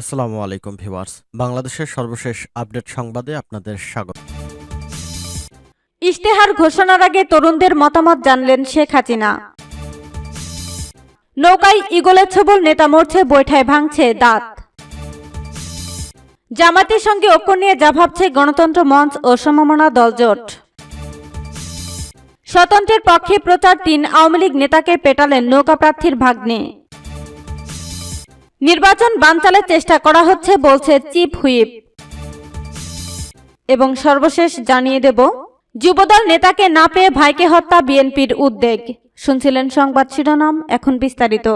আসসালামু আলাইকুম, ভিউয়ার্স। বাংলাদেশের সর্বশেষ আপডেট সংবাদে আপনাদের স্বাগত। ইশতেহার ঘোষণার আগে তরুণদের মতামত জানলেন শেখ হাসিনা। নৌকায় ইগলের ছবল নেতা মরছে, বৈঠায় ভাঙছে দাঁত। জামাতের সঙ্গে ঐক্য নিয়ে যা ভাবছে গণতন্ত্র মঞ্চ ও সমমনা দলজোট স্বতন্ত্রের পক্ষে প্রচার তিন আওয়ামী লীগ নেতাকে পেটালেন নৌকা প্রার্থীর ভাগ্নে। নির্বাচন বানচালের চেষ্টা করা হচ্ছে, বলছে চিফ হুইপ। এবং সর্বশেষ জানিয়ে দেব, যুবদল নেতাকে না পেয়ে ভাইকে হত্যা বিএনপির উদ্বেগ। শুনছিলেন সংবাদ শিরোনাম, এখন বিস্তারিত।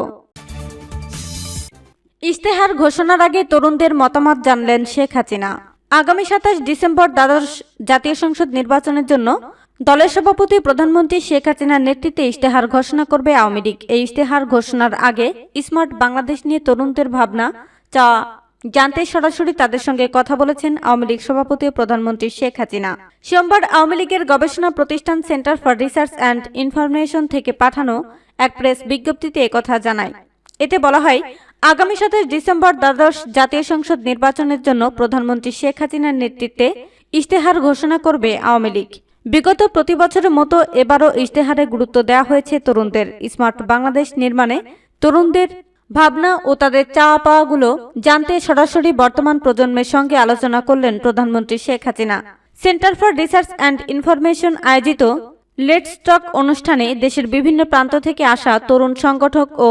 ইশতেহার ঘোষণার আগে তরুণদের মতামত জানলেন শেখ হাসিনা। আগামী সাতাশ ডিসেম্বর দ্বাদশ জাতীয় সংসদ নির্বাচনের জন্য দলের সভাপতি প্রধানমন্ত্রী শেখ হাসিনার নেতৃত্বে ইশতেহার ঘোষণা করবে আওয়ামী লীগ। এই ইশতেহার ঘোষণার আগে স্মার্ট বাংলাদেশ নিয়ে তরুণদের ভাবনা চা জানতে সরাসরি তাদের সঙ্গে কথা বলেছেন আওয়ামী লীগ সভাপতি প্রধানমন্ত্রী শেখ হাসিনা। সোমবার আওয়ামী লীগের গবেষণা প্রতিষ্ঠান centre for research and information থেকে পাঠানো এক প্রেস বিজ্ঞপ্তিতে একথা জানায়। এতে বলা হয় আগামী সাতাশ ডিসেম্বর দ্বাদশ জাতীয় সংসদ নির্বাচনের জন্য প্রধানমন্ত্রী শেখ হাসিনার নেতৃত্বে ইশতেহার ঘোষণা করবে আওয়ামী লীগ। বিগত প্রতি বছরের মতো এবারও ইশতেহারে গুরুত্ব দেওয়া হয়েছে তরুণদের। স্মার্ট বাংলাদেশ নির্মাণে তরুণদের ভাবনা ও তাদের চাওয়া পাওয়াগুলো জানতে সরাসরি বর্তমান প্রজন্মের সঙ্গে আলোচনা করলেন প্রধানমন্ত্রী Sheikh Hasina. Centre for research and information আয়োজিত লেটস টক অনুষ্ঠানে দেশের বিভিন্ন প্রান্ত থেকে আসা তরুণ সংগঠক ও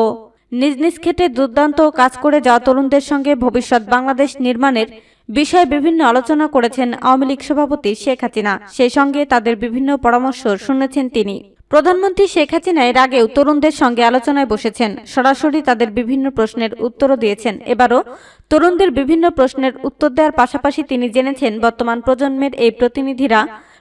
নিজ নিজ ক্ষেত্রে দুর্দান্ত কাজ করে যাওয়া তরুণদের সঙ্গে ভবিষ্যৎ বাংলাদেশ নির্মাণের বিষয়ে বিভিন্ন আলোচনা করেছেন আওয়ামী লীগ সভাপতি শেখ হাসিনা। সেই সঙ্গে তাদের বিভিন্ন পরামর্শ শুনেছেন তিনি। প্রধানমন্ত্রী শেখ হাসিনা এর আগেও তরুণদের সঙ্গে আলোচনায় বসেছেন। সরাসরি তাদের বিভিন্ন প্রশ্নের উত্তরও দিয়েছেন। এবারও তরুণদের বিভিন্ন প্রশ্নের উত্তর দেওয়ার পাশাপাশি তিনি জেনেছেন, বর্তমান প্রজন্মের এই প্রতিনিধিরা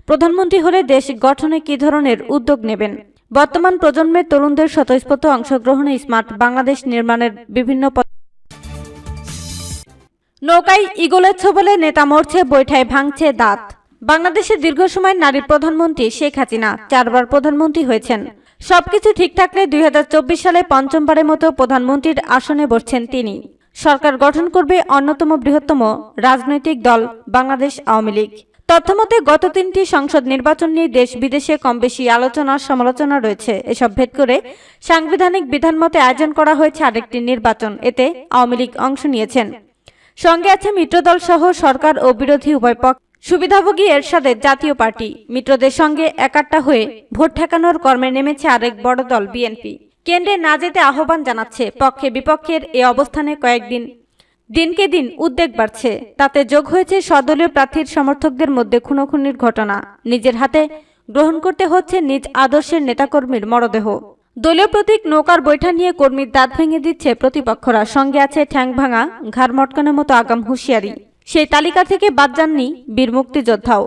প্রধানমন্ত্রী হলে দেশ গঠনে কী ধরনের উদ্যোগ নেবেন। বর্তমান প্রজন্মের তরুণদের স্বতঃস্ফূর্ত অংশগ্রহণে স্মার্ট বাংলাদেশ নির্মাণের বিভিন্ন নৌকায় ইগলের ছবলে নেতা মরছে, বৈঠায় ভাঙছে দাঁত। বাংলাদেশের দীর্ঘ সময় নারী প্রধানমন্ত্রী শেখ হাসিনা, চারবার প্রধানমন্ত্রী হয়েছেন। সবকিছু ঠিক থাকলে দুই হাজার চব্বিশ সালে পঞ্চমবারের মতো প্রধানমন্ত্রীর আসনে বসছেন তিনি। সরকার গঠন করবে অন্যতম বৃহত্তম রাজনৈতিক দল বাংলাদেশ আওয়ামী লীগ। তথ্যমতে, গত তিনটি সংসদ নির্বাচন নিয়ে দেশ বিদেশে কম বেশি আলোচনা, সমালোচনা রয়েছে। এসব ভেদ করে সাংবিধানিক বিধান মতে আয়োজন করা হয়েছে আরেকটি নির্বাচন। এতে আওয়ামী লীগ অংশ নিয়েছেন। সঙ্গে আছে মিত্রদল সহ সরকার ও বিরোধী উভয় পক্ষ। সুবিধাভোগী এরশাদের জাতীয় পার্টি। মিত্রদের সঙ্গে একাট্টা হয়ে ভোট ঠেকানোর কর্মে নেমেছে আরেক বড় দল বিএনপি। কেন্দ্রে না যেতে আহ্বান জানাচ্ছে পক্ষে বিপক্ষের এ অবস্থানে কয়েকদিন দিনকে দিন উদ্বেগ বাড়ছে। তাতে যোগ হয়েছে সদলীয় প্রার্থীর সমর্থকদের মধ্যে খুনোখুনির ঘটনা। নিজের হাতে গ্রহণ করতে হচ্ছে নিজ আদর্শের নেতাকর্মীর মরদেহ। দলীয় প্রতীক নৌকার বৈঠা নিয়ে কর্মীর দাঁত ভেঙে দিচ্ছে প্রতিপক্ষরা। সঙ্গে আছে ঠ্যাং ভাঙা, ঘাড় মটকানোর মতো আগাম হুঁশিয়ারি। সেই তালিকা থেকে বাদ যাননি বীর মুক্তিযোদ্ধাও।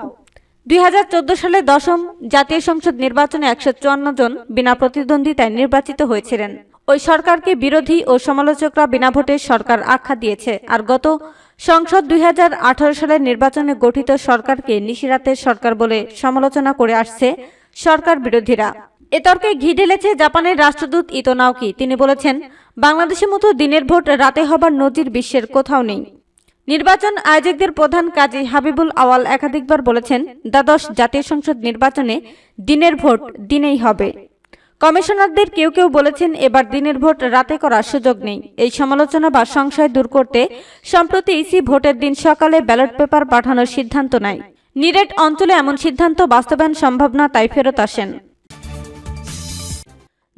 দুই হাজার চোদ্দ সালে দশম জাতীয় সংসদ নির্বাচনে একশো চুয়ান্ন জন বিনা প্রতিদ্বন্দ্বিতায় নির্বাচিত হয়েছিলেন। ওই সরকারকে বিরোধী ও সমালোচকরা বিনা ভোটে সরকার আখ্যা দিয়েছে। আর গত সংসদ দুই হাজার আঠারো সালের নির্বাচনে গঠিত সরকারকে নিশিরাতের সরকার বলে সমালোচনা করে আসছে সরকার বিরোধীরা। এ তর্কে ঘি ঢেলেছে জাপানের রাষ্ট্রদূত ইতো নাওকি। তিনি বলেছেন, বাংলাদেশের মতো দিনের ভোট রাতে হবার নজির বিশ্বের কোথাও নেই। নির্বাচন আয়োজকদের প্রধান কাজী হাবিবুল আওয়াল একাধিকবার বলেছেন, দ্বাদশ জাতীয় সংসদ নির্বাচনে দিনের ভোট দিনেই হবে। কমিশনারদের কেউ কেউ বলেছেন এবার দিনের ভোট রাতে করার সুযোগ নেই। এই সমালোচনা বা সংশয় দূর করতে সম্প্রতি ইসি ভোটের দিন সকালে ব্যালট পেপার পাঠানোর সিদ্ধান্ত নেয়। নিরেট অঞ্চলে এমন সিদ্ধান্ত বাস্তবায়ন সম্ভব না, তাই ফেরত আসেন।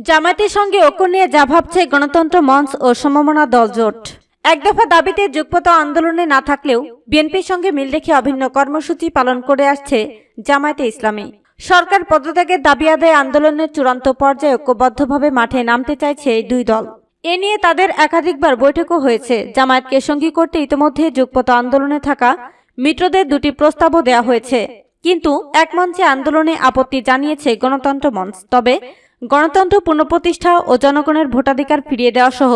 জামায়াতের সঙ্গে ঐক্য নিয়ে যা ভাবছে গণতন্ত্র মঞ্চ ও সমমনা দল জোট। এক দফা দাবিতে যুগপত আন্দোলনে না থাকলেও বিএনপির সঙ্গে মিল রেখে অভিন্ন কর্মসূচি পালন করে আসছে জামায়াতে ইসলামী। সরকার পদত্যাগের দাবি আদায় আন্দোলনের চূড়ান্ত পর্যায়ে ঐক্যবদ্ধভাবে মাঠে নামতে চাইছে এই দুই দল। এ নিয়ে তাদের একাধিকবার বৈঠকও হয়েছে। জামায়াতকে সঙ্গী করতে ইতিমধ্যে যুগপত আন্দোলনে থাকা মিত্রদের দুটি প্রস্তাবও দেওয়া হয়েছে। কিন্তু একমঞ্চে আন্দোলনে আপত্তি জানিয়েছে গণতন্ত্র মঞ্চ। তবে গণতন্ত্র পুনঃপ্রতিষ্ঠা ও জনগণের ভোটাধিকার ফিরিয়ে দেওয়া সহ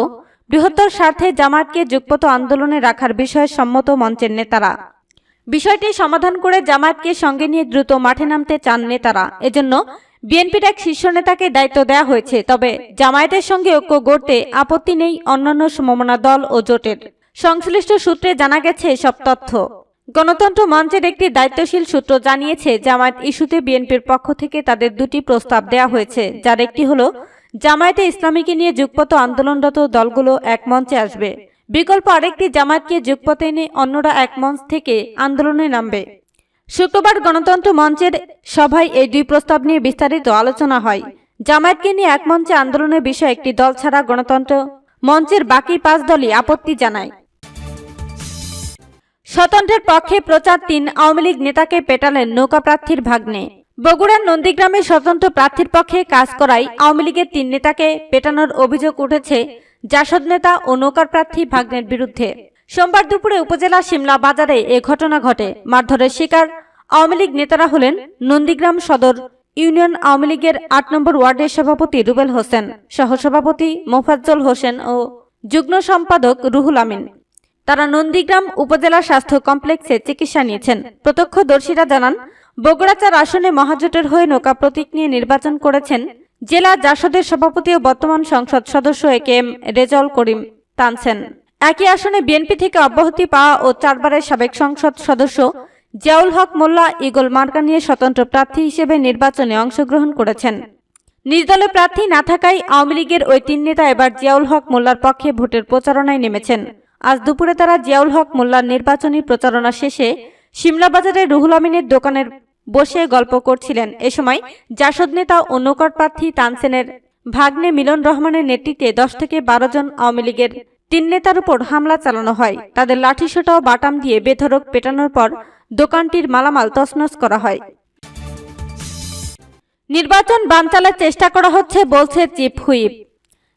বৃহত্তর স্বার্থে জামায়াতকে যুগপত আন্দোলনে রাখার বিষয়ে সম্মত মঞ্চের নেতারা। বিষয়টি সমাধান করে জামায়াতকে সঙ্গে নিয়ে দ্রুত মাঠে নামতে চান নেতারা। এজন্য বিএনপির এক শীর্ষ নেতাকে দায়িত্ব দেওয়া হয়েছে, তবে জামায়াতের সঙ্গে ঐক্য গড়তে আপত্তি নেই অন্যান্য সমমনা দল ও জোটের। সংশ্লিষ্ট সূত্রে জানা গেছে এসব তথ্য। গণতন্ত্র মঞ্চের একটি দায়িত্বশীল সূত্র জানিয়েছে, জামায়াত ইস্যুতে বিএনপির পক্ষ থেকে তাদের দুটি প্রস্তাব দেওয়া হয়েছে, যার একটি হলো, জামায়াতে ইসলামীকে নিয়ে যুগপত আন্দোলনরত দলগুলো এক মঞ্চে আসবে। বিকল্প আরেকটি জামায়াতকে যুগপথে এনে অন্যরা এক মঞ্চ থেকে আন্দোলনে নামবে। শুক্রবার গণতন্ত্র মঞ্চের সভায় এই দুই প্রস্তাব নিয়ে বিস্তারিত আলোচনা হয়। জামায়াতকে নিয়ে এক মঞ্চে আন্দোলনের বিষয়ে একটি দল ছাড়া গণতন্ত্র মঞ্চের বাকি পাঁচ দলই আপত্তি জানায়। স্বতন্ত্রের পক্ষে প্রচার তিন আওয়ামী লীগ নেতাকে পেটালেন নৌকা প্রার্থীর ভাগ্নে। বগুড়ার নন্দীগ্রামে স্বতন্ত্র প্রার্থীর পক্ষে কাজ করায় আওয়ামী লীগের তিন নেতাকে পেটানোর অভিযোগ উঠেছে জাসদ নেতা ও নৌকার প্রার্থী ভাগ্নের বিরুদ্ধে। সোমবার দুপুরে উপজেলা সিমলা বাজারে এ ঘটনা ঘটে। মারধরের শিকার আওয়ামী লীগ নেতারা হলেন নন্দীগ্রাম সদর ইউনিয়ন আওয়ামী লীগের আট নম্বর ওয়ার্ডের সভাপতি রুবেল হোসেন, সহসভাপতি মোফাজ্জল হোসেন ও যুগ্ম সম্পাদক রুহুল আমিন। তারা নন্দীগ্রাম উপজেলা স্বাস্থ্য কমপ্লেক্সে চিকিৎসা নিয়েছেন। প্রত্যক্ষদর্শীরা জানান, বগুড়াচার আসনে মহাজোটের হয়ে নৌকা প্রতীক নিয়ে নির্বাচন করেছেন জেলা জাসদের সভাপতি ও বর্তমান সংসদ সদস্য এ কে এম রেজল করিম তানসেন। একই আসনে বিএনপি থেকে অব্যাহতি পাওয়া ও চারবারের সাবেক সংসদ সদস্য জিয়াউল হক মোল্লা, ইগল মার্কা নিয়ে স্বতন্ত্র প্রার্থী হিসেবে নির্বাচনে অংশগ্রহণ করেছেন। নিজ দলে প্রার্থী না থাকায় আওয়ামী লীগের ওই তিন নেতা এবার জিয়াউল হক মোল্লার পক্ষে ভোটের প্রচারণায় নেমেছেন। আজ দুপুরে তারা জিয়াউল হক মোল্লার নির্বাচনী প্রচারণা শেষে সিমলা বাজারে রুহুল আমিনের দোকানের বসে গল্প করছিলেন। এ সময় জাসদ নেতা ও নৌকর প্রার্থী তানসেনের ভাগ্নে মিলন রহমানের নেতৃত্বে দশ থেকে বারো জন আওয়ামী লীগের তিন নেতার উপর হামলা চালানো হয়। তাদের লাঠিসোঁটা ও বাটাম দিয়ে বেধরক পেটানোর পর দোকানটির মালামাল তছনছ করা হয়। নির্বাচন বানচালের চেষ্টা করা হচ্ছে, বলছে চিফ হুইপ।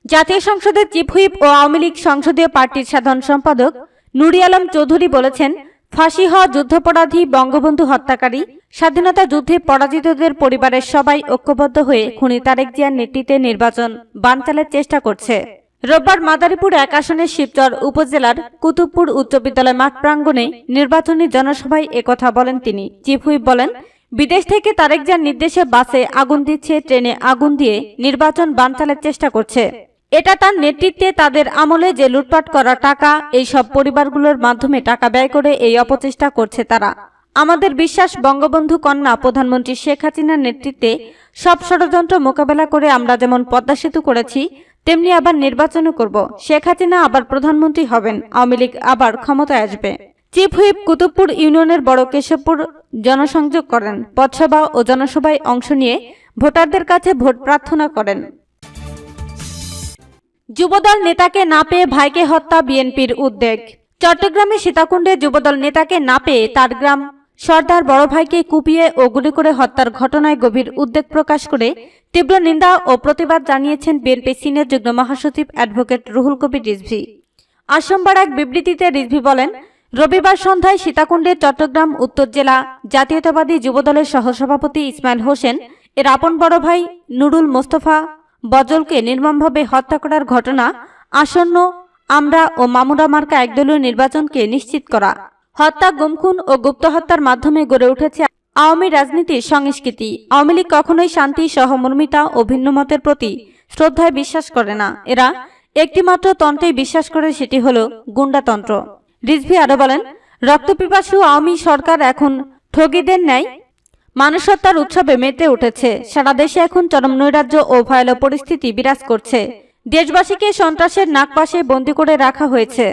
জাতীয় সংসদের চিফ হুইপ ও আওয়ামী লীগ সংসদীয় পার্টির সাধারণ সম্পাদক নুরি আলম চৌধুরী বলেছেন ফাঁসি হওয়া যুদ্ধাপরাধী বঙ্গবন্ধু হত্যাকারী স্বাধীনতা যুদ্ধে পরাজিতদের পরিবারের সবাই ঐক্যবদ্ধ হয়ে খুনি তারেক জিয়ার নেতৃত্বে নির্বাচন বানচালের চেষ্টা করছে। রোববার মাদারীপুর এক আসনের শিবচর উপজেলার কুতুবপুর উচ্চ বিদ্যালয় মাঠ প্রাঙ্গণে নির্বাচনী জনসভায় একথা বলেন তিনি। চিফ হুইপ বলেন, বিদেশ থেকে তারেক জিয়ার নির্দেশে বাসে আগুন দিচ্ছে, ট্রেনে আগুন দিয়ে নির্বাচন বানচালের চেষ্টা করছে। এটা তার নেতৃত্বে তাদের আমলে যে লুটপাট করা টাকা, এই সব পরিবারগুলোর মাধ্যমে টাকা ব্যয় করে এই অপচেষ্টা করছে তারা। আমাদের বিশ্বাস, বঙ্গবন্ধু কন্যা প্রধানমন্ত্রী শেখ হাসিনার নেতৃত্বে সব ষড়যন্ত্র মোকাবেলা করে আমরা যেমন পদ্মা সেতু করেছি, তেমনি আবার নির্বাচনও করব। শেখ হাসিনা আবার প্রধানমন্ত্রী হবেন, আওয়ামী লীগ আবার ক্ষমতায় আসবে। চিফ হুইপ কুতুবপুর ইউনিয়নের বড় কেশবপুর জনসংযোগ করেন। পথসভা ও জনসভায় অংশ নিয়ে ভোটারদের কাছে ভোট প্রার্থনা করেন। যুবদল নেতাকে না পেয়ে ভাইকে হত্যা বিএনপির উদ্বেগ। চট্টগ্রামে সীতাকুণ্ডে যুবদল নেতাকে না পেয়ে তার গ্রাম। সর্দার বড় ভাইকে কুপিয়ে ও গুলি করে হত্যার ঘটনায় গভীর উদ্বেগ প্রকাশ করে তীব্র নিন্দা ও প্রতিবাদ জানিয়েছেন বিএনপি সিনিয়র যুগ্ম মহাসচিব অ্যাডভোকেট রুহুল কবির রিজভি। আজ এক বিবৃতিতে রিজভি বলেন, রবিবার সন্ধ্যায় সীতাকুণ্ডে চট্টগ্রাম, উত্তর জেলা জাতীয়তাবাদী যুবদলের সহসভাপতি ইসমাইল হোসেন, এর আপন বড় ভাই নুরুল মোস্তফা বজলকে নির্মমভাবে হত্যা করার ঘটনা আসন্ন আমরা ও মামুরা মার্কা একদলীয় নির্বাচনকে নিশ্চিত করা। হত্যা গুমখুন ও গুপ্ত হত্যার মাধ্যমে গড়ে উঠেছে আওয়ামী রাজনীতির সংস্কৃতি। আওয়ামী লীগ কখনোই শান্তি, সহমর্মিতা ও ভিন্নমতের প্রতি শ্রদ্ধায় বিশ্বাস করে না। এরা একটিমাত্র তন্ত্রেই বিশ্বাস করে, সেটি হলো গুন্ডাতন্ত্র রিজভি আরও বলেন, রক্তপিপাসু আওয়ামী সরকার এখন ঠগিদের ন্যায় মানুষত্বার উৎসবে মেতে উঠেছে। সারা দেশে এখন চরম নৈরাজ্য ও ভয়াল পরিস্থিতি বিরাজ করছে। দেশবাসীকে সন্ত্রাসের নাক পাশে বন্দী করে রাখা হয়েছে।